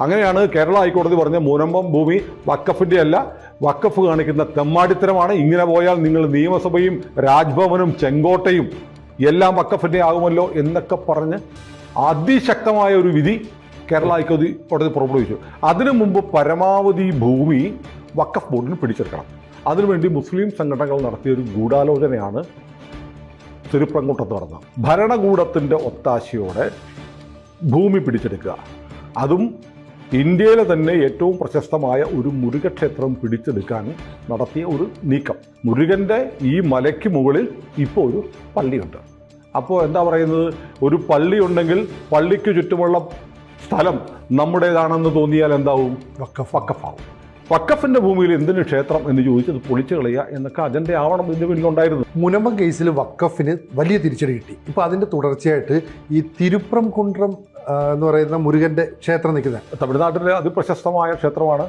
അങ്ങനെയാണ് കേരള ഹൈക്കോടതി പറഞ്ഞ മൂനമ്പം ഭൂമി വക്കഫിന്റെ അല്ല വക്കഫ് കാണിക്കുന്ന തെമ്മാടിത്തരമാണ്. ഇങ്ങനെ പോയാൽ നിങ്ങൾ നിയമസഭയും രാജ്ഭവനും ചെങ്കോട്ടയും എല്ലാം വക്കഫിന്റെ ആകുമല്ലോ എന്നൊക്കെ പറഞ്ഞ് അതിശക്തമായ ഒരു വിധി കേരള ഹൈക്കോടതി കോടതി പുറപ്പെടുവിച്ചു. അതിനു മുമ്പ് പരമാവധി ഭൂമി വക്കഫ് ബോർഡിന് പിടിച്ചെടുക്കണം. അതിനുവേണ്ടി മുസ്ലിം സംഘടനകൾ നടത്തിയ ഒരു ഗൂഢാലോചനയാണ് തിരുപ്രങ്കുട്ടത്ത് നടന്നത്. ഭരണകൂടത്തിന്റെ ഒത്താശയോടെ ഭൂമി പിടിച്ചെടുക്കുക. അതും ഇന്ത്യയിലെ തന്നെ ഏറ്റവും പ്രശസ്തമായ ഒരു മുരുകക്ഷേത്രം പിടിച്ചെടുക്കാൻ നടത്തിയ ഒരു നീക്കം. മുരുകന്റെ ഈ മലയ്ക്ക് മുകളിൽ ഇപ്പോൾ ഒരു പള്ളിയുണ്ട്. അപ്പോൾ എന്താ പറയുന്നത്? ഒരു പള്ളി ഉണ്ടെങ്കിൽ പള്ളിക്ക് ചുറ്റുമുള്ള സ്ഥലം നമ്മുടേതാണെന്ന് തോന്നിയാൽ എന്താവും? വക്കഫ് വക്കഫാവും വക്കഫിന്റെ ഭൂമിയിൽ എന്തിന് ക്ഷേത്രം എന്ന് ചോദിച്ചത് പൊളിച്ചു കളയുക എന്നൊക്കെ അജണ്ട ആവണം ഇതിന്റെ പിന്നിലുണ്ടായിരുന്നു. മുനമ്പം കേസിൽ വക്കഫിന് വലിയ തിരിച്ചടി കിട്ടി. ഇപ്പോൾ അതിന്റെ തുടർച്ചയായിട്ട് ഈ തിരുപ്രം കുണ്ട്രം എന്ന് പറയുന്ന മുരുകന്റെ ക്ഷേത്രം നിൽക്കുന്നത്. തമിഴ്നാട്ടിലെ അതിപ്രശസ്തമായ ക്ഷേത്രമാണ്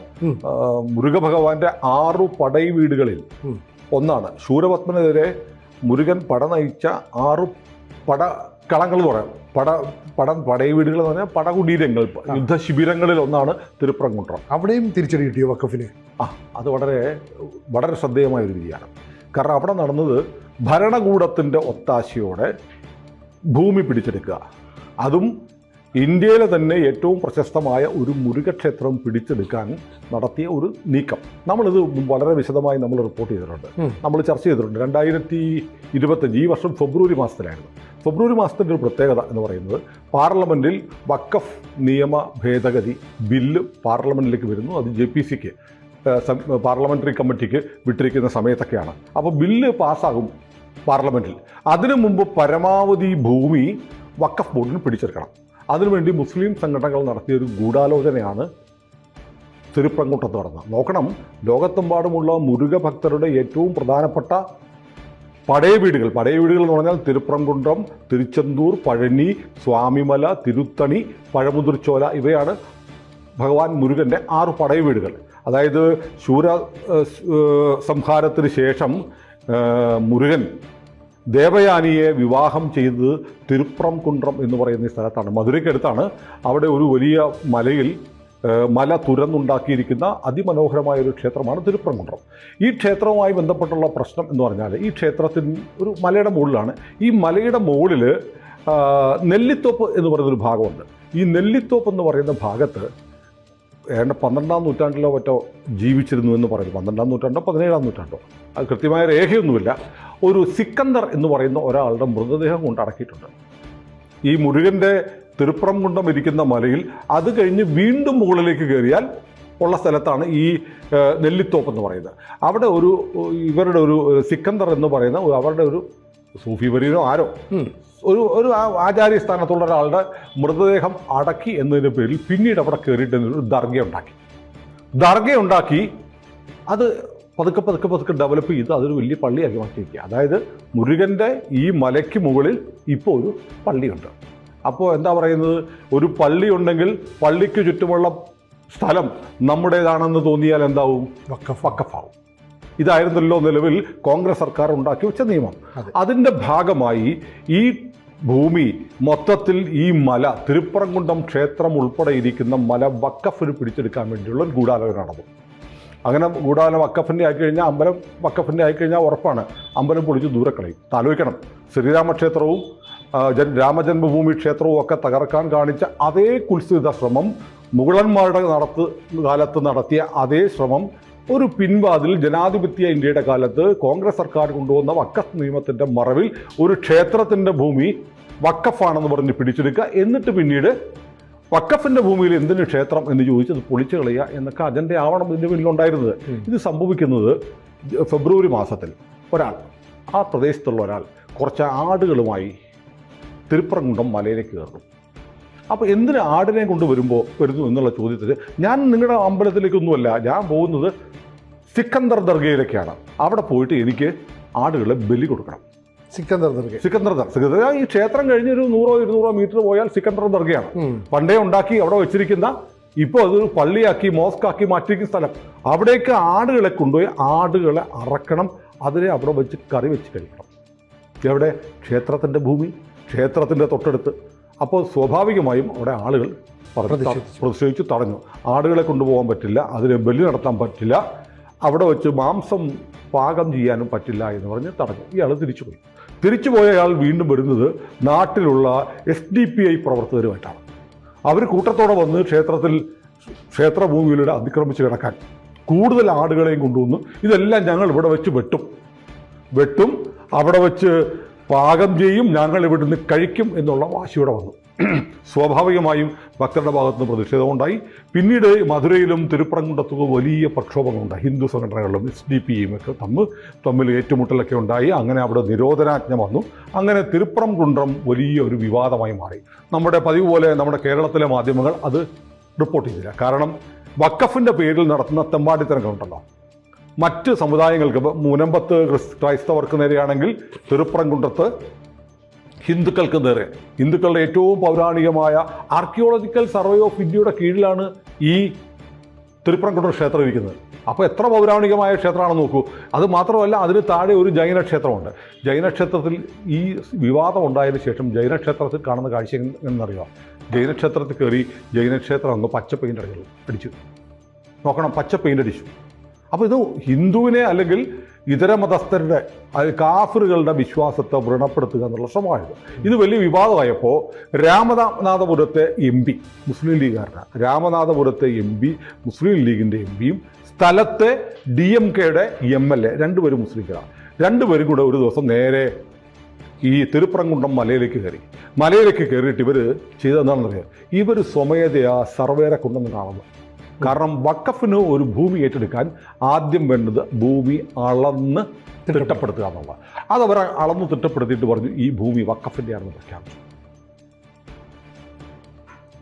മുരുക ഭഗവാന്റെ ആറു പടൈ വീടുകളിൽ ഒന്നാണ്. ശൂരപത്മനെതിരെ മുരുകൻ പട നയിച്ച ആറു പട കളങ്ങൾ എന്ന് പറയാം. പട പട പടയ വീടുകൾ എന്ന് പറഞ്ഞാൽ പടകുടീരങ്ങൾ യുദ്ധശിബിരങ്ങളിൽ ഒന്നാണ് തിരുപ്പറംകുണ്ട്രം അവിടെയും തിരിച്ചടി കിട്ടിയോ വക്കഫിന് ആ അത് വളരെ വളരെ ശ്രദ്ധേയമായ ഒരു രീതിയാണ് കാരണം അവിടെ നടന്നത് ഭരണകൂടത്തിന്റെ ഒത്താശയോടെ ഭൂമി പിടിച്ചെടുക്കുക. അതും ഇന്ത്യയിലെ തന്നെ ഏറ്റവും പ്രശസ്തമായ ഒരു മുരുകക്ഷേത്രം പിടിച്ചെടുക്കാൻ നടത്തിയ ഒരു നീക്കം. നമ്മളിത് വളരെ വിശദമായി നമ്മൾ റിപ്പോർട്ട് ചെയ്തിട്ടുണ്ട്. നമ്മൾ ചർച്ച ചെയ്തിട്ടുണ്ട്. രണ്ടായിരത്തി ഇരുപത്തഞ്ച് ഈ വർഷം ഫെബ്രുവരി മാസത്തിലായിരുന്നു. ഫെബ്രുവരി മാസത്തിന്റെ ഒരു പ്രത്യേകത എന്ന് പറയുന്നത് പാർലമെന്റിൽ വക്കഫ് നിയമ ഭേദഗതി ബില്ല് പാർലമെന്റിലേക്ക് വരുന്നു. അത് ജെ പി സിക്ക് പാർലമെന്ററി കമ്മിറ്റിക്ക് വിട്ടിരിക്കുന്ന സമയത്തൊക്കെയാണ്. അപ്പോൾ ബില്ല് പാസ്സാകും പാർലമെന്റിൽ അതിനു മുമ്പ് പരമാവധി ഭൂമി വക്കഫ് ബോർഡിന് പിടിച്ചെടുക്കണം. അതിനുവേണ്ടി മുസ്ലിം സംഘടനകൾ നടത്തിയ ഒരു ഗൂഢാലോചനയാണ് തിരുപ്രങ്കുട്ടത്ത് നടന്നത് നോക്കണം ലോകത്തെമ്പാടുമുള്ള മുരുക ഭക്തരുടെ ഏറ്റവും പ്രധാനപ്പെട്ട പടയ വീടുകൾ. പടയ വീടുകൾ എന്ന് പറഞ്ഞാൽ തിരുപ്രംകുണ്ട്രം തിരുച്ചെന്തൂർ പഴനി സ്വാമിമല തിരുത്തണി പഴമുതിർച്ചോല ഇവയാണ് ഭഗവാൻ മുരുകന്റെ ആറ് പടയ വീടുകൾ. അതായത് ശൂര സംഹാരത്തിന് ശേഷം മുരുകൻ ദേവയാനിയെ വിവാഹം ചെയ്തത് തിരുപ്രംകുണ്ട്രം എന്ന് പറയുന്ന സ്ഥലത്താണ്. മധുരയ്ക്കടുത്താണ്. അവിടെ ഒരു വലിയ മലയിൽ മല തുരന്നുണ്ടാക്കിയിരിക്കുന്ന അതിമനോഹരമായ ഒരു ക്ഷേത്രമാണ് തിരുപ്രംകുണ്ട്രം. ഈ ക്ഷേത്രവുമായി ബന്ധപ്പെട്ടുള്ള പ്രശ്നം എന്ന് പറഞ്ഞാൽ ഈ ക്ഷേത്രത്തിന് ഒരു മലയുടെ മുകളിലാണ്. ഈ മലയുടെ മുകളിൽ നെല്ലിത്തോപ്പ് എന്ന് പറയുന്നൊരു ഭാഗമുണ്ട്. ഈ നെല്ലിത്തോപ്പ് എന്ന് പറയുന്ന ഭാഗത്ത് ഏതാണ്ട് പന്ത്രണ്ടാം നൂറ്റാണ്ടിലോ മറ്റോ ജീവിച്ചിരുന്നു എന്ന് പറയുന്നു. പന്ത്രണ്ടാം നൂറ്റാണ്ടോ പതിനേഴാം നൂറ്റാണ്ടോ. അത് കൃത്യമായ രേഖയൊന്നുമില്ല. ഒരു സിക്കന്ദർ എന്ന് പറയുന്ന ഒരാളുടെ മൃതദേഹം കൊണ്ടടക്കിയിട്ടുണ്ട് ഈ മുരുകന്റെ തിരുപ്പുറം കുണ്ടം ഇരിക്കുന്ന മലയിൽ അത് കഴിഞ്ഞ് വീണ്ടും മുകളിലേക്ക് കയറിയാൽ ഉള്ള സ്ഥലത്താണ് ഈ നെല്ലിത്തോപ്പ് എന്ന് പറയുന്നത്. അവിടെ ഒരു ഇവരുടെ ഒരു സിക്കന്ദർ എന്ന് പറയുന്ന അവരുടെ ഒരു സൂഫി വരീനോ ആരോ ഒരു ഒരു ആ- ആചാര്യ സ്ഥാനത്തുള്ള ഒരാളുടെ മൃതദേഹം അടക്കി എന്നതിന്റെ പേരിൽ പിന്നീട് അവിടെ കയറിയിട്ട് ഒരു ദർഗ ഉണ്ടാക്കി ദർഗ ഉണ്ടാക്കി അത് പതുക്കെ പതുക്കെ പതുക്കെ ഡെവലപ്പ് ചെയ്ത് അതൊരു വലിയ പള്ളിയാക്കി മാറ്റിയിരിക്കുക അതായത് മുരുകന്റെ ഈ മലയ്ക്ക് മുകളിൽ ഇപ്പോൾ ഒരു പള്ളിയുണ്ട്. അപ്പോൾ എന്താ പറയുന്നത്? ഒരു പള്ളി ഉണ്ടെങ്കിൽ പള്ളിക്ക് ചുറ്റുമുള്ള സ്ഥലം നമ്മുടേതാണെന്ന് തോന്നിയാൽ എന്താവും? വക്കഫ് വക്കഫാവും ഇതായിരുന്നല്ലോ നിലവിൽ കോൺഗ്രസ് സർക്കാർ ഉണ്ടാക്കി വെച്ച നിയമം. അതെ. അതിന്റെ ഭാഗമായി ഈ ഭൂമി മൊത്തത്തിൽ ഈ മല തിരുപ്പറംകുണ്ടം ക്ഷേത്രം ഉൾപ്പെടെ ഇരിക്കുന്ന മല വക്കഫിന് പിടിച്ചെടുക്കാൻ വേണ്ടിയുള്ള ഒരു ഗൂഢാലോചന നടന്നു. അങ്ങനെ ഗൂഢാലം വക്കഫിന്റെ ആയിക്കഴിഞ്ഞാൽ അമ്പലം വക്കഫിന്റെ ആയിക്കഴിഞ്ഞാൽ ഉറപ്പാണ്. അമ്പലം പൊളിച്ച് ദൂരെ കളയും. ആലോചിക്കണം. ശ്രീരാമക്ഷേത്രവും രാമജന്മഭൂമി ക്ഷേത്രവും ഒക്കെ തകർക്കാൻ കാണിച്ച അതേ കുൽസിത ശ്രമം മുഗളന്മാരുടെ നടത്ത് കാലത്ത് നടത്തിയ അതേ ശ്രമം ഒരു പിൻവാതിൽ ജനാധിപത്യ ഇന്ത്യയുടെ കാലത്ത് കോൺഗ്രസ് സർക്കാർ കൊണ്ടുവന്ന വക്കഫ് നിയമത്തിന്റെ മറവിൽ ഒരു ക്ഷേത്രത്തിന്റെ ഭൂമി വക്കഫാണെന്ന് പറഞ്ഞ് പിടിച്ചെടുക്കുക. എന്നിട്ട് പിന്നീട് വക്കഫിന്റെ ഭൂമിയിൽ എന്തിനു ക്ഷേത്രം എന്ന് ചോദിച്ചത് പൊളിച്ചു കളയുക എന്നൊക്കെ അജണ്ട ആവണം ഇതിന്റെ പിന്നിലുണ്ടായിരുന്നത്. ഇത് സംഭവിക്കുന്നത് ഫെബ്രുവരി മാസത്തിൽ ഒരാൾ ആ പ്രദേശത്തുള്ള ഒരാൾ കുറച്ച് ആടുകളുമായി തിരുപ്പറംകുണ്ടം മലയിലേക്ക് കയറും അപ്പോൾ എന്തിന് ആടിനെ കൊണ്ട് വരുമ്പോൾ വരുന്നു എന്നുള്ള ചോദ്യത്തിൽ ഞാൻ നിങ്ങളുടെ അമ്പലത്തിലേക്കൊന്നുമല്ല ഞാൻ പോകുന്നത് സിക്കന്ദർ ദർഗയിലേക്കാണ്. അവിടെ പോയിട്ട് എനിക്ക് ആടുകളെ ബലി കൊടുക്കണം. സിക്കന്ദർ ദർഗ സിക്കന്ദർ ദർഗ ഈ ക്ഷേത്രം കഴിഞ്ഞ് ഒരു നൂറോ ഇരുന്നൂറോ മീറ്റർ പോയാൽ സിക്കന്ദർ ദർഗയാണ് പണ്ടേ ഉണ്ടാക്കി അവിടെ വെച്ചിരിക്കുന്ന ഇപ്പോൾ അതൊരു പള്ളിയാക്കി മോസ്കാക്കി മാറ്റിയിരിക്കുന്ന സ്ഥലം. അവിടേക്ക് ആടുകളെ കൊണ്ടുപോയി ആടുകളെ അറക്കണം. അതിനെ അവിടെ വെച്ച് കറി വെച്ച് കഴിക്കണം. എവിടെ? ക്ഷേത്രത്തിന്റെ ഭൂമി ക്ഷേത്രത്തിന്റെ തൊട്ടടുത്ത്. അപ്പോൾ സ്വാഭാവികമായും അവിടെ ആളുകൾ. പ്രതിഷേധിച്ച് തടഞ്ഞു. ആടുകളെ കൊണ്ടുപോകാൻ പറ്റില്ല അതിനെ ബലി നടത്താൻ പറ്റില്ല. അവിടെ വെച്ച് മാംസം പാകം ചെയ്യാനും പറ്റില്ല എന്ന് പറഞ്ഞ് തടഞ്ഞു. ഇയാൾ തിരിച്ചുപോയി. തിരിച്ചുപോയ അയാൾ വീണ്ടും വരുന്നത് നാട്ടിലുള്ള എസ് ഡി പി ഐ പ്രവർത്തകരുമായിട്ടാണ്. അവർ കൂട്ടത്തോടെ വന്ന് ക്ഷേത്രത്തിൽ ക്ഷേത്രഭൂമിയിലൂടെ അതിക്രമിച്ച് കിടക്കാൻ കൂടുതൽ ആടുകളെയും കൊണ്ടുവന്ന് ഇതെല്ലാം ഞങ്ങൾ ഇവിടെ വെച്ച് വെട്ടും. വെട്ടും അവിടെ വെച്ച് പാകം ചെയ്യും ഞങ്ങൾ ഇവിടുന്ന് കഴിക്കും എന്നുള്ള വാശിയോടെ വന്നു. സ്വാഭാവികമായും ഭക്തരുടെ ഭാഗത്തുനിന്ന് പ്രതിഷേധമുണ്ടായി. പിന്നീട് മധുരയിലും തിരുപ്പറങ്കുണ്ടത്തും വലിയ പ്രക്ഷോഭങ്ങളുണ്ടായി. ഹിന്ദു സംഘടനകളിലും എസ് ഡി പിയും ഒക്കെ തമ്മിൽ തമ്മിൽ ഏറ്റുമുട്ടലൊക്കെ ഉണ്ടായി. അങ്ങനെ അവിടെ നിരോധനാജ്ഞ വന്നു. അങ്ങനെ തിരുപ്പറംകുണ്ട്രം വലിയ ഒരു വിവാദമായി മാറി. നമ്മുടെ പതിവ് പോലെ നമ്മുടെ കേരളത്തിലെ മാധ്യമങ്ങൾ അത് റിപ്പോർട്ട് ചെയ്തില്ല. കാരണം വക്കഫിന്റെ പേരിൽ നടത്തുന്ന തെമ്പാടിത്തരങ്ങളുണ്ടല്ലോ മറ്റ് സമുദായങ്ങൾക്ക് മുനമ്പത്ത് ക്രിസ് ക്രൈസ്തവർക്ക് നേരെയാണെങ്കിൽ തിരുപ്പറംകുണ്ടത്ത് ഹിന്ദുക്കൾക്ക് നേരെ. ഹിന്ദുക്കളുടെ ഏറ്റവും പൗരാണികമായ ആർക്കിയോളജിക്കൽ സർവേ ഓഫ് ഇന്ത്യയുടെ കീഴിലാണ് ഈ തിരുപ്പറംകുണ്ടം ക്ഷേത്രം ഇരിക്കുന്നത്. അപ്പോൾ എത്ര പൗരാണികമായ ക്ഷേത്രമാണെന്ന് നോക്കൂ. അത് മാത്രമല്ല അതിന് താഴെ ഒരു ജൈന ക്ഷേത്രമുണ്ട്. ജൈന ക്ഷേത്രത്തിൽ ഈ വിവാദം ഉണ്ടായതിന് ശേഷം ജൈന ക്ഷേത്രത്തിൽ കാണുന്ന കാഴ്ച എന്നറിയാം ജൈന ക്ഷേത്രത്തിൽ കയറി ജൈന ക്ഷേത്രം അങ്ങ് പച്ച പെയിന്റ് അടിച്ചു. നോക്കണം പച്ച പെയിന്റ് അടിച്ചു. അപ്പോൾ ഇത് ഹിന്ദുവിനെ അല്ലെങ്കിൽ ഇതര മതസ്ഥരുടെ കാഫറുകളുടെ വിശ്വാസത്തെ വ്രണപ്പെടുത്തുക എന്നുള്ള ശ്രമമായത് ഇത് വലിയ വിവാദമായപ്പോൾ രാമനാഥപുരത്തെ എം പി മുസ്ലിം ലീഗുകാരനാണ് രാമനാഥപുരത്തെ എം പി മുസ്ലിം ലീഗിന്റെ എം പിയും സ്ഥലത്തെ ഡി എം കെയുടെ എം എൽ എ രണ്ടുപേരും മുസ്ലിംകളാണ് രണ്ടുപേരും കൂടെ ഒരു ദിവസം നേരെ ഈ തിരുപ്പറങ്കുണ്ടം മലയിലേക്ക് കയറി. മലയിലേക്ക് കയറിയിട്ട് ഇവർ ചെയ്തതെന്താണെന്നറിയാം? ഇവർ സ്വമേധയാ സർവേരെ കൊണ്ടുവന്ന് കാണുന്നു കാരണം വക്കഫിന് ഒരു ഭൂമി ഏറ്റെടുക്കാൻ ആദ്യം വേണ്ടത് ഭൂമി അളന്ന് തിട്ടപ്പെടുത്തുക എന്നുള്ള അത് അവർ അളന്ന് തിട്ടപ്പെടുത്തിയിട്ട് പറഞ്ഞു ഈ ഭൂമി വക്കഫിന്റെ ആണെന്ന് പ്രഖ്യാപിച്ചു.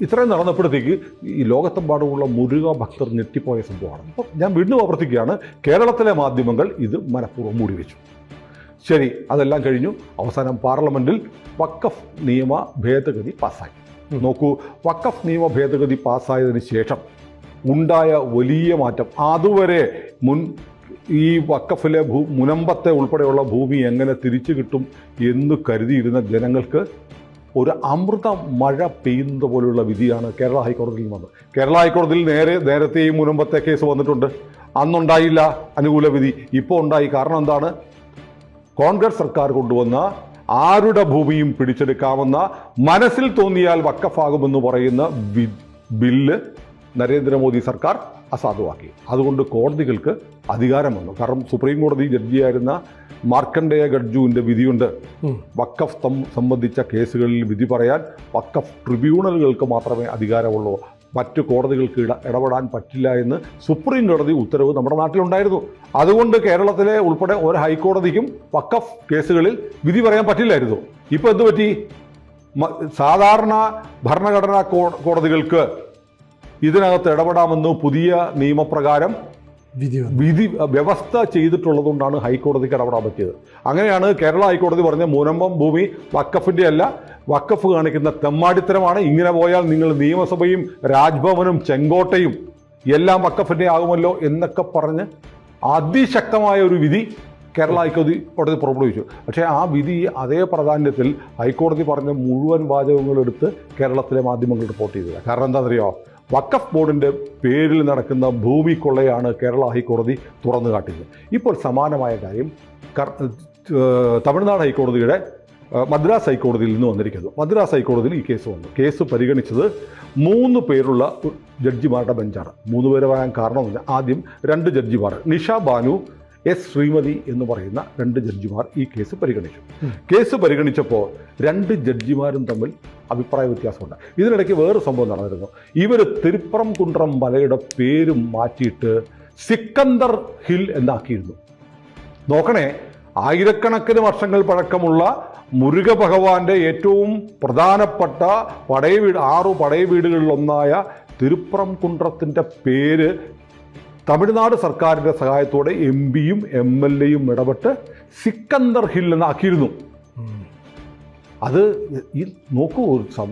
ഇത്രയും നടന്നപ്പോഴത്തേക്ക് ഈ ലോകത്തെമ്പാടുമുള്ള മുരുക ഭക്തർ ഞെട്ടിപ്പോയ സംഭവമാണ്. അപ്പോൾ ഞാൻ വീണ്ടും ആവർത്തിക്കുകയാണ് കേരളത്തിലെ മാധ്യമങ്ങൾ ഇത് മനഃപൂർവം മൂടി വെച്ചു. ശരി അതെല്ലാം കഴിഞ്ഞു. അവസാനം പാർലമെന്റിൽ വക്കഫ് നിയമ ഭേദഗതി പാസ്സായി. നോക്കൂ വക്കഫ് നിയമ ഭേദഗതി പാസ്സായതിനു ശേഷം ഉണ്ടായ വലിയ മാറ്റം. അതുവരെ മുൻ ഈ വക്കഫിലെ ഭൂ മുനമ്പത്തെ ഉൾപ്പെടെയുള്ള ഭൂമി എങ്ങനെ തിരിച്ചു കിട്ടും എന്ന് കരുതിയിരുന്ന ജനങ്ങൾക്ക് ഒരു അമൃത മഴ പെയ്യുന്നത് പോലുള്ള വിധിയാണ് കേരള ഹൈക്കോടതിയിൽ വന്നത്. കേരള ഹൈക്കോടതിയിൽ നേരെ നേരത്തെ ഈ മുനമ്പത്തെ കേസ് വന്നിട്ടുണ്ട്. അന്നുണ്ടായില്ല അനുകൂല വിധി. ഇപ്പോൾ ഉണ്ടായി. കാരണം എന്താണ്? കോൺഗ്രസ് സർക്കാർ കൊണ്ടുവന്ന ആരുടെ ഭൂമിയും പിടിച്ചെടുക്കാമെന്ന മനസ്സിൽ തോന്നിയാൽ വക്കഫാകുമെന്ന് പറയുന്ന ബില്ല് നരേന്ദ്രമോദി സർക്കാർ അസാധുവാക്കി. അതുകൊണ്ട് കോടതികൾക്ക് അധികാരം വന്നു കാരണം സുപ്രീം കോടതി ജഡ്ജിയായിരുന്ന മാർക്കണ്ഡേയ ഗഡ്ജുവിന്റെ വിധിയുണ്ട്. വക്കഫ് സംബന്ധിച്ച കേസുകളിൽ വിധി പറയാൻ വക്കഫ് ട്രിബ്യൂണലുകൾക്ക് മാത്രമേ അധികാരമുള്ളൂ. മറ്റു കോടതികൾക്ക് ഇട ഇടപെടാൻ പറ്റില്ല എന്ന് സുപ്രീം കോടതി ഉത്തരവ് നമ്മുടെ നാട്ടിലുണ്ടായിരുന്നു. അതുകൊണ്ട് കേരളത്തിലെ ഉൾപ്പെടെ ഒരു ഹൈക്കോടതിക്കും വക്കഫ് കേസുകളിൽ വിധി പറയാൻ പറ്റില്ലായിരുന്നു. ഇപ്പോൾ എന്ത് പറ്റി? സാധാരണ ഭരണഘടനാ കോടതികൾക്ക് ഇതിനകത്ത് ഇടപെടാമെന്ന് പുതിയ നിയമപ്രകാരം വിധി വിധി വ്യവസ്ഥ ചെയ്തിട്ടുള്ളതുകൊണ്ടാണ് ഹൈക്കോടതിക്ക് ഇടപെടാൻ പറ്റിയത്. അങ്ങനെയാണ് കേരള ഹൈക്കോടതി പറഞ്ഞ മുനമ്പം ഭൂമി വക്കഫിന്റെ അല്ല വക്കഫ് കാണിക്കുന്ന തെമ്മാടിത്തരമാണ്. ഇങ്ങനെ പോയാൽ നിങ്ങൾ നിയമസഭയും രാജ്ഭവനും ചെങ്കോട്ടയും എല്ലാം വക്കഫിന്റെ ആകുമല്ലോ എന്നൊക്കെ പറഞ്ഞ് അതിശക്തമായ ഒരു വിധി കേരള ഹൈക്കോടതി കോടതി പുറപ്പെടുവിച്ചു. പക്ഷേ ആ വിധി അതേ പ്രാധാന്യത്തിൽ ഹൈക്കോടതി പറഞ്ഞ മുഴുവൻ വാചകങ്ങളെടുത്ത് കേരളത്തിലെ മാധ്യമങ്ങൾ റിപ്പോർട്ട് ചെയ്തില്ല കാരണം എന്താണെന്നറിയോ? വക്കഫ് ബോർഡിന്റെ പേരിൽ നടക്കുന്ന ഭൂമി കൊള്ളയാണ് കേരള ഹൈക്കോടതി തുറന്നു കാട്ടിയത്. ഇപ്പോൾ സമാനമായ കാര്യം തമിഴ്നാട് ഹൈക്കോടതിയുടെ മദ്രാസ് ഹൈക്കോടതിയിൽ നിന്ന് വന്നിരിക്കുന്നു. മദ്രാസ് ഹൈക്കോടതിയിൽ ഈ കേസ് വന്നു. കേസ് പരിഗണിച്ചത് മൂന്ന് പേരുള്ള ജഡ്ജിമാരുടെ ബെഞ്ചാണ്. മൂന്ന് പേര് പറയാൻ കാരണമെന്ന് ആദ്യം രണ്ട് ജഡ്ജിമാർ നിഷ ബാനു എസ് ശ്രീമതി എന്ന് പറയുന്ന രണ്ട് ജഡ്ജിമാർ ഈ കേസ് പരിഗണിച്ചു. കേസ് പരിഗണിച്ചപ്പോൾ രണ്ട് ജഡ്ജിമാരും തമ്മിൽ അഭിപ്രായ വ്യത്യാസമുണ്ട്. ഇതിനിടയ്ക്ക് വേറൊരു സംഭവം നടന്നിരുന്നു. ഇവർ തിരുപ്പറം കുണ്ട്രം മലയുടെ പേര് മാറ്റിയിട്ട് സിക്കന്ദർ ഹിൽ എന്നാക്കിയിരുന്നു. നോക്കണേ ആയിരക്കണക്കിന് വർഷങ്ങൾ പഴക്കമുള്ള മുരുക ഭഗവാന്റെ ഏറ്റവും പ്രധാനപ്പെട്ട പടയ വീട് ആറു പടയ വീടുകളിലൊന്നായ തിരുപ്പറം കുണ്ട്രത്തിന്റെ പേര് തമിഴ്നാട് സർക്കാരിന്റെ സഹായത്തോടെ എം പിയും എം എൽ എയും ഇടപെട്ട് സിക്കന്ദർ ഹിൽ എന്നാക്കിയിരുന്നു. അത് ഈ നോക്കൂ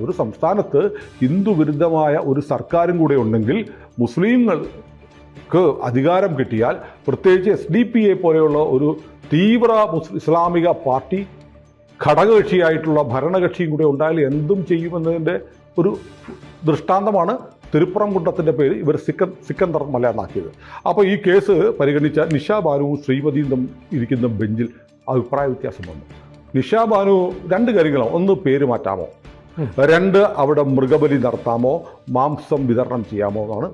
ഒരു സംസ്ഥാനത്ത് ഹിന്ദു വിരുദ്ധമായ ഒരു സർക്കാരും കൂടെ ഉണ്ടെങ്കിൽ മുസ്ലിങ്ങൾക്ക് അധികാരം കിട്ടിയാൽ പ്രത്യേകിച്ച് എസ് ഡി പി എ പോലെയുള്ള ഒരു തീവ്ര ഇസ്ലാമിക പാർട്ടി ഘടകകക്ഷിയായിട്ടുള്ള ഭരണകക്ഷിയും കൂടെ ഉണ്ടായാൽ എന്തും ചെയ്യുമെന്നതിന്റെ ഒരു ദൃഷ്ടാന്തമാണ് തിരുപ്പറംകുണ്ടത്തിന്റെ പേര് ഇവർ സിക്കൻ സിക്കന്ദർ മല എന്നാക്കിയത് അപ്പോൾ ഈ കേസ് പരിഗണിച്ച നിഷാ ബാനുവും ശ്രീമതിയും ഇരിക്കുന്ന ബെഞ്ചിൽ അഭിപ്രായ വ്യത്യാസം വന്നു. നിഷാബാനു രണ്ട് കാര്യങ്ങളാണ്. ഒന്ന് പേര് മാറ്റാമോ? രണ്ട് അവിടെ മൃഗബലി നടത്താമോ? മാംസം വിതരണം ചെയ്യാമോ എന്നാണ്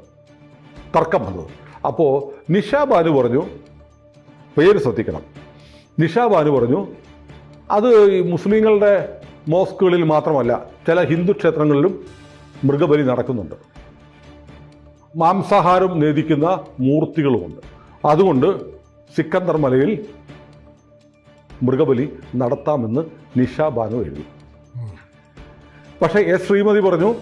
തർക്കം വന്നത്. അപ്പോൾ നിഷാബാനു പറഞ്ഞു പേര് ശ്രദ്ധിക്കണം. നിഷാബാനു പറഞ്ഞു അത് മുസ്ലിങ്ങളുടെ മോസ്കുകളിൽ മാത്രമല്ല ചില ഹിന്ദു ക്ഷേത്രങ്ങളിലും മൃഗബലി നടക്കുന്നുണ്ട്. മാംസാഹാരം നേദിക്കുന്ന മൂർത്തികളുമുണ്ട്. അതുകൊണ്ട് സിക്കന്ദർ മലയിൽ മൃഗബലി നടത്താമെന്ന് നിഷ ബാനു എഴുതി. പക്ഷേ എസ് ശ്രീമതി പറഞ്ഞു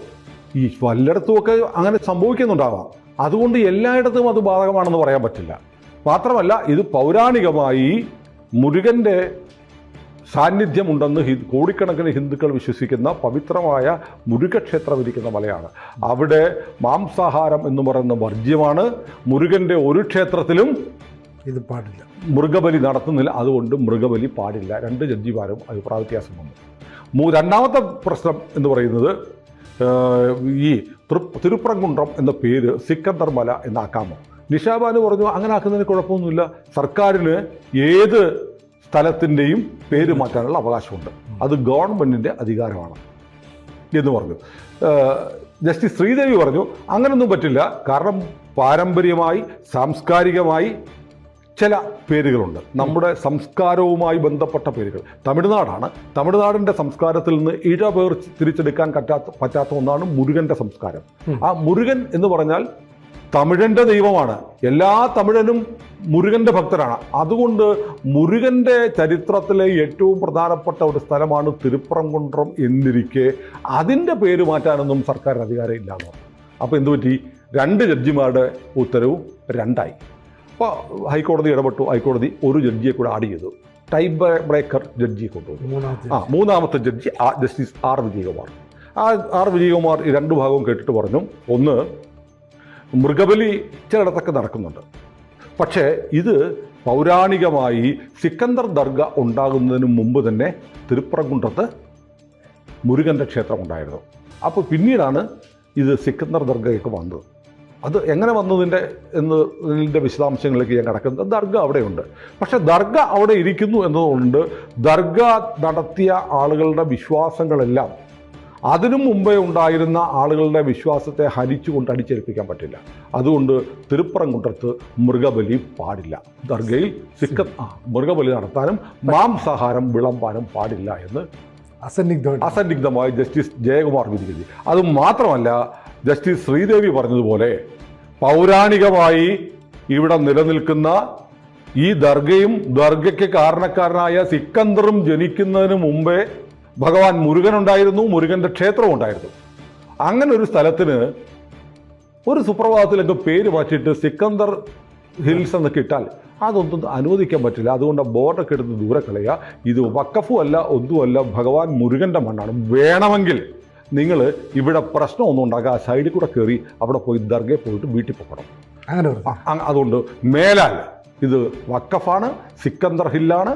ഈ വല്ലയിടത്തുമൊക്കെ അങ്ങനെ സംഭവിക്കുന്നുണ്ടാവാം. അതുകൊണ്ട് എല്ലായിടത്തും അത് ബാധകമാണെന്ന് പറയാൻ പറ്റില്ല. മാത്രമല്ല ഇത് പൗരാണികമായി മുരുകന്റെ സാന്നിധ്യമുണ്ടെന്ന് ഹി കോടിക്കണക്കിന് ഹിന്ദുക്കൾ വിശ്വസിക്കുന്ന പവിത്രമായ മുരുകക്ഷേത്രം ഇരിക്കുന്ന മലയാണ്. അവിടെ മാംസാഹാരം എന്ന് പറയുന്ന വർജ്യമാണ്. മുരുകന്റെ ഒരു ക്ഷേത്രത്തിലും ഇത് പാടില്ല. മൃഗബലി നടത്തുന്നില്ല. അതുകൊണ്ട് മൃഗബലി പാടില്ല. രണ്ട് ജഡ്ജിമാരും അഭിപ്രായ വ്യത്യാസം വന്നു മൂ രണ്ടാമത്തെ പ്രശ്നം എന്ന് പറയുന്നത് ഈ തൃ തിരുപ്പറംകുണ്ട്രം എന്ന പേര് സിക്കന്ദർ മല എന്നാക്കാമോ നിഷാബാന് പറഞ്ഞു അങ്ങനെ ആക്കുന്നതിന് കുഴപ്പമൊന്നുമില്ല. സർക്കാരിന് ഏത് സ്ഥലത്തിന്റെയും പേര് മാറ്റാനുള്ള അവകാശമുണ്ട്. അത് ഗവൺമെന്റിന്റെ അധികാരമാണ് എന്ന് പറഞ്ഞു. ജസ്റ്റിസ് ശ്രീദേവി പറഞ്ഞു അങ്ങനൊന്നും പറ്റില്ല. കാരണം പാരമ്പര്യമായി സാംസ്കാരികമായി ചില പേരുകളുണ്ട്. നമ്മുടെ സംസ്കാരവുമായി ബന്ധപ്പെട്ട പേരുകൾ. തമിഴ്നാടാണ്. തമിഴ്നാടിന്റെ സംസ്കാരത്തിൽ നിന്ന് ഇഴപേർ തിരിച്ചെടുക്കാൻ പറ്റാത്ത പറ്റാത്ത ഒന്നാണ് മുരുകന്റെ സംസ്കാരം. ആ മുരുകൻ എന്ന് പറഞ്ഞാൽ തമിഴന്റെ ദൈവമാണ്. എല്ലാ തമിഴനും മുരുകന്റെ ഭക്തരാണ്. അതുകൊണ്ട് മുരുകന്റെ ചരിത്രത്തിലെ ഏറ്റവും പ്രധാനപ്പെട്ട ഒരു സ്ഥലമാണ് തിരുപ്പറംകുണ്ട്രം എന്നിരിക്കെ അതിന്റെ പേര് മാറ്റാനൊന്നും സർക്കാരിന് അധികാരം ഇല്ലാന്ന് അപ്പോൾ എന്തു പറ്റി? രണ്ട് ജഡ്ജിമാരുടെ ഉത്തരവ് രണ്ടായി. അപ്പോൾ ഹൈക്കോടതി ഇടപെട്ടു. ഹൈക്കോടതി ഒരു ജഡ്ജിയെ കൂടെ ആഡ് ചെയ്തു. ടൈ ബ്രേക്കർ ജഡ്ജിയെ മൂന്നാമത്തെ ആ മൂന്നാമത്തെ ജഡ്ജി ജസ്റ്റിസ് ആർ വിജയകുമാർ. ആ ആർ വിജയകുമാർ ഈ രണ്ട് ഭാഗവും കേട്ടിട്ട് പറഞ്ഞു. ഒന്ന് മൃഗബലി ചിലയിടത്തൊക്കെ നടക്കുന്നുണ്ട്. പക്ഷേ ഇത് പൗരാണികമായി സിക്കന്ദർ ദർഗ ഉണ്ടാകുന്നതിന് മുമ്പ് തന്നെ തിരുപ്പറംകുണ്ടത്ത് മുരുകന്റെ ക്ഷേത്രം ഉണ്ടായിരുന്നു. അപ്പോൾ പിന്നീടാണ് ഇത് സിക്കന്ദർ ദർഗയൊക്കെ വന്നത്. അത് എങ്ങനെ വന്നതിന്റെ എന്നതിന്റെ വിശദാംശങ്ങളിലേക്ക് ഞാൻ കിടക്കുന്നത് ദർഗ അവിടെയുണ്ട്. പക്ഷെ ദർഗ അവിടെ ഇരിക്കുന്നു എന്നതുകൊണ്ട് ദർഗ നടത്തിയ ആളുകളുടെ വിശ്വാസങ്ങളെല്ലാം അതിനു മുമ്പേ ഉണ്ടായിരുന്ന ആളുകളുടെ വിശ്വാസത്തെ ഹരിച്ചുകൊണ്ട് അടിച്ചേൽപ്പിക്കാൻ പറ്റില്ല. അതുകൊണ്ട് തിരുപ്പറംകുണ്ടത്ത് മൃഗബലി പാടില്ല. ദർഗയിൽ സിക്ക മൃഗബലി നടത്താനും മാംസാഹാരം വിളമ്പാനും പാടില്ല എന്ന് അസന്നിഗ്ധ അസന്നിഗ്ധമായി ജസ്റ്റിസ് ജയകുമാർ വിധിക്കുന്നത് അത് മാത്രമല്ല ജസ്റ്റിസ് ശ്രീദേവി പറഞ്ഞതുപോലെ പൗരാണികമായി ഇവിടെ നിലനിൽക്കുന്ന ഈ ദർഗയും ദർഗയ്ക്ക് കാരണക്കാരനായ സിക്കന്ദറും ജനിക്കുന്നതിന് മുമ്പേ ഭഗവാൻ മുരുകൻ ഉണ്ടായിരുന്നു മുരുകന്റെ ക്ഷേത്രം ഉണ്ടായിരുന്നു. അങ്ങനെ ഒരു സ്ഥലത്തിന് ഒരു സുപ്രഭാതത്തിലൊക്കെ പേര് മാറ്റിയിട്ട് സിക്കന്ദർ ഹിൽസ് എന്ന് ഇട്ടാൽ അതൊന്നും അനുവദിക്കാൻ പറ്റില്ല. അതുകൊണ്ട് ബോർഡൊക്കെ എടുത്ത് ദൂരെ കളയുക. ഇത് വക്കഫും അല്ല ഒന്നുമല്ല ഭഗവാൻ മുരുകന്റെ മണ്ണാണ്. വേണമെങ്കിൽ നിങ്ങൾ ഇവിടെ പ്രശ്നമൊന്നും ഉണ്ടാക്കുക ആ സൈഡിൽ കൂടെ കയറി അവിടെ പോയി ദർഗയിൽ പോയിട്ട് വീട്ടിൽ പോകണം. അങ്ങനെ അതുകൊണ്ട് മേലാൽ ഇത് വക്കഫാണ് സിക്കന്ദർ ഹില്ലാണ്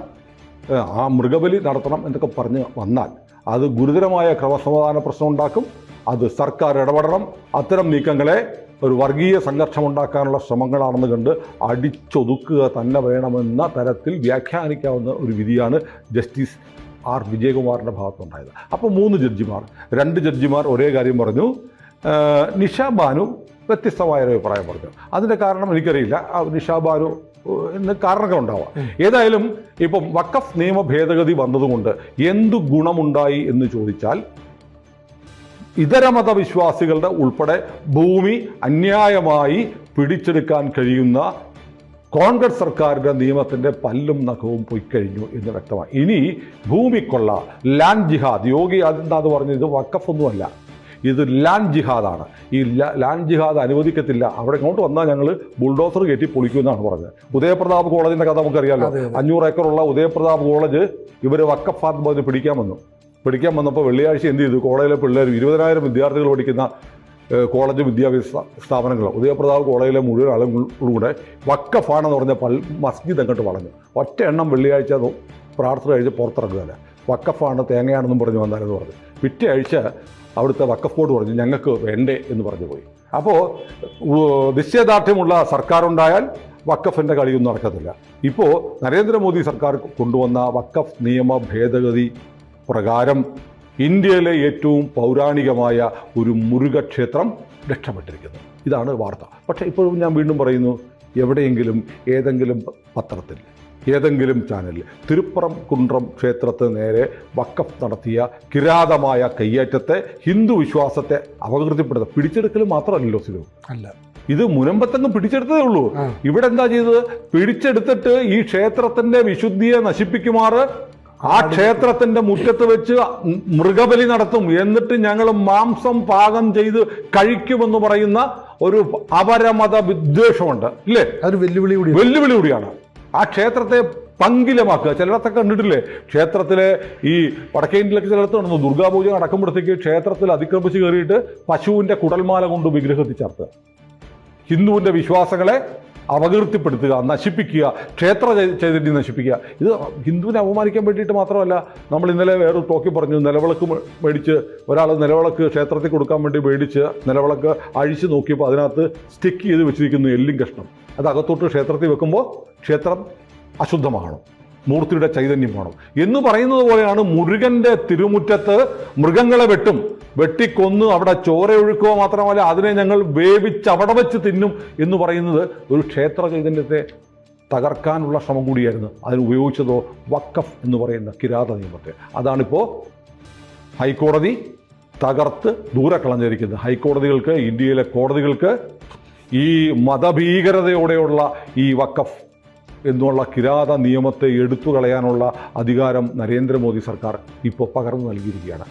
ആ മൃഗബലി നടത്തണം എന്നൊക്കെ പറഞ്ഞ് വന്നാൽ അത് ഗുരുതരമായ ക്രമസമാധാന പ്രശ്നം ഉണ്ടാക്കും. അത് സർക്കാർ ഇടപെടണം. അത്തരം നീക്കങ്ങളെ ഒരു വർഗീയ സംഘർഷം ഉണ്ടാക്കാനുള്ള ശ്രമങ്ങളാണെന്ന് കണ്ട് അടിച്ചൊതുക്കുക തന്നെ വേണമെന്ന തരത്തിൽ വ്യാഖ്യാനിക്കാവുന്ന ഒരു വിധിയാണ് ജസ്റ്റിസ് ആർ. വിജയകുമാറിന്റെ ഭാഗത്തുണ്ടായത്. അപ്പോൾ മൂന്ന് ജഡ്ജിമാർ രണ്ട് ജഡ്ജിമാർ ഒരേ കാര്യം പറഞ്ഞു. നിഷാ ബാനു വ്യത്യസ്തമായ ഒരു അഭിപ്രായം പറഞ്ഞു. അതിന്റെ കാരണം എനിക്കറിയില്ല. നിഷാ ബാനു എന്ന് കാരണമൊക്കെ ഉണ്ടാവാം. ഏതായാലും ഇപ്പം വക്കഫ് നിയമ ഭേദഗതി വന്നതുകൊണ്ട് എന്തു ഗുണമുണ്ടായി എന്ന് ചോദിച്ചാൽ ഇതര മതവിശ്വാസികളുടെ ഉൾപ്പെടെ ഭൂമി അന്യായമായി പിടിച്ചെടുക്കാൻ കഴിയുന്ന കോൺഗ്രസ് സർക്കാരിന്റെ നിയമത്തിന്റെ പല്ലും നഖവും പോയി കഴിഞ്ഞു എന്ന് വ്യക്തമായി ഇനി ഭൂമിക്കൊള്ള ലാൻഡ് ജിഹാദ് യോഗി ആദിത്യനാഥ് പറഞ്ഞത് വക്കഫ് വക്കഫൊന്നുമല്ല ഇത് ലാൻഡ് ജിഹാദാണ്. ഈ ലാൻ ലാൻഡ് ജിഹാദ് അനുവദിക്കത്തില്ല. അവിടെ ഇങ്ങോട്ട് വന്നാൽ ഞങ്ങൾ ബുൾഡോസർ കയറ്റി പൊളിക്കുമെന്നാണ് പറഞ്ഞത്. ഉദയപ്രതാപ് കോളേജിന്റെ കഥ നമുക്കറിയാലോ. അഞ്ഞൂറ് ഏക്കറുള്ള ഉദയപ്രതാപ് കോളേജ് ഇവർ വക്കഫാത്ത് പറഞ്ഞ് പിടിക്കാൻ വന്നു. പിടിക്കാൻ വന്നപ്പോൾ വെള്ളിയാഴ്ച എന്ത് ചെയ്തു? കോളേജിലെ പിള്ളേർ ഇരുപതിനായിരം വിദ്യാർത്ഥികൾ പഠിക്കുന്ന കോളേജ് വിദ്യാഭ്യാസ സ്ഥാപനങ്ങൾ ഉദയപ്രതാപ് കോളേജിലെ മുഴുവൻ ആളുകളുടെ വക്കഫാണെന്ന് പറഞ്ഞ പൽ മസ്ജിദ് അങ്ങോട്ട് വളഞ്ഞു. ഒറ്റ എണ്ണം വെള്ളിയാഴ്ച പ്രാർത്ഥന കഴിച്ച് പുറത്തിറങ്ങുകയല്ല. വക്കഫാണ് തേങ്ങയാണെന്നും പറഞ്ഞു വന്നാലെന്ന് പറഞ്ഞു. പിറ്റേ ആഴ്ച അവിടുത്തെ വക്കഫ് ബോർഡ് പറഞ്ഞു ഞങ്ങൾക്ക് വേണ്ടേ എന്ന് പറഞ്ഞു പോയി. അപ്പോൾ നിശ്ചയദാർഢ്യമുള്ള സർക്കാരുണ്ടായാൽ വക്കഫിന്റെ കളിയൊന്നും നടക്കത്തില്ല. ഇപ്പോൾ നരേന്ദ്രമോദി സർക്കാർ കൊണ്ടുവന്ന വക്കഫ് നിയമ ഭേദഗതി പ്രകാരം ഇന്ത്യയിലെ ഏറ്റവും പൗരാണികമായ ഒരു മുരുകക്ഷേത്രം രക്ഷപ്പെട്ടിരിക്കുന്നു. ഇതാണ് വാർത്ത. പക്ഷേ ഇപ്പോഴും ഞാൻ വീണ്ടും പറയുന്നു എവിടെയെങ്കിലും ഏതെങ്കിലും പത്രത്തിൽ ഏതെങ്കിലും ചാനലിൽ തിരുപ്പുറം കുണ്ട്രം ക്ഷേത്രത്തിന് നേരെ വക്കഫ് നടത്തിയ കിരാതമായ കയ്യേറ്റത്തെ ഹിന്ദു വിശ്വാസത്തെ അപകീർത്തിപ്പെടുത്തുക പിടിച്ചെടുക്കൽ മാത്രമല്ലല്ലോ സിലു. അല്ല. ഇത് മുനമ്പത്തങ്ങ് പിടിച്ചെടുത്തതേ ഉള്ളൂ. ഇവിടെ എന്താ ചെയ്തത്? പിടിച്ചെടുത്തിട്ട് ഈ ക്ഷേത്രത്തിന്റെ വിശുദ്ധിയെ നശിപ്പിക്കുമാറ് ആ ക്ഷേത്രത്തിന്റെ മുറ്റത്ത് വെച്ച് മൃഗബലി നടത്തും. എന്നിട്ട് ഞങ്ങൾ മാംസം പാകം ചെയ്ത് കഴിക്കുമെന്ന് പറയുന്ന ഒരു അപരമത വിദ്വേഷമുണ്ട്. ഇല്ലേ? അതൊരു വെല്ലുവിളി കൂടി വെല്ലുവിളി കൂടിയാണ്. ആ ക്ഷേത്രത്തെ പങ്കിലമാക്കുക. ചിലയിടത്തൊക്കെ കണ്ടിട്ടില്ലേ? ക്ഷേത്രത്തിലെ ഈ വടക്കേ ഇന്ത്യയിലൊക്കെ ചിലയിടത്ത് നടന്നു. ദുർഗാപൂജ നടക്കുമ്പോഴത്തേക്ക് ക്ഷേത്രത്തിൽ അതിക്രമിച്ച് കയറിയിട്ട് പശുവിന്റെ കുടൽമാല കൊണ്ട് വിഗ്രഹത്തിൽ ചേർത്തുക. ഹിന്ദുവിന്റെ വിശ്വാസങ്ങളെ അപകീർത്തിപ്പെടുത്തുക നശിപ്പിക്കുക ക്ഷേത്ര ചൈതന്യം നശിപ്പിക്കുക. ഇത് ഹിന്ദുവിനെ അപമാനിക്കാൻ വേണ്ടിയിട്ട് മാത്രമല്ല നമ്മൾ ഇന്നലെ വേറെ ടോക്കി പറഞ്ഞു നിലവിളക്ക് മേടിച്ച് ഒരാൾ നിലവിളക്ക് ക്ഷേത്രത്തിൽ കൊടുക്കാൻ വേണ്ടി മേടിച്ച് നിലവിളക്ക് അഴിച്ച് നോക്കിയപ്പോൾ അതിനകത്ത് സ്റ്റിക്ക് ചെയ്ത് വെച്ചിരിക്കുന്നു എല്ലും കഷ്ണം. അത് അകത്തോട്ട് ക്ഷേത്രത്തിൽ വെക്കുമ്പോൾ ക്ഷേത്രം അശുദ്ധമാകണം. മൂർത്തിയുടെ ചൈതന്യം വേണം. എന്ന് പറയുന്നത് പോലെയാണ് മുരുകന്റെ തിരുമുറ്റത്ത് മൃഗങ്ങളെ വെട്ടും. വെട്ടിക്കൊന്ന് അവിടെ ചോരയൊഴുക്കുക മാത്രമല്ല അതിനെ ഞങ്ങൾ വേവിച്ച് അവിടെ വെച്ച് തിന്നും എന്ന് പറയുന്നത് ഒരു ക്ഷേത്ര ചൈതന്യത്തെ തകർക്കാനുള്ള ശ്രമം കൂടിയായിരുന്നു. അതിന് ഉപയോഗിച്ചതോ വക്കഫ് എന്ന് പറയുന്ന കിരാത നിയമത്തെ. അതാണിപ്പോൾ ഹൈക്കോടതി തകർത്ത് ദൂരെ കളഞ്ഞിരിക്കുന്നത്. ഹൈക്കോടതികൾക്ക് ഇന്ത്യയിലെ കോടതികൾക്ക് ഈ മതഭീകരതയോടെയുള്ള ഈ വക്കഫ് എന്നുള്ള കിരാത നിയമത്തെ എടുത്തു കളയാനുള്ള അധികാരം നരേന്ദ്രമോദി സർക്കാർ ഇപ്പോൾ പകർന്നു നൽകിയിരിക്കുകയാണ്.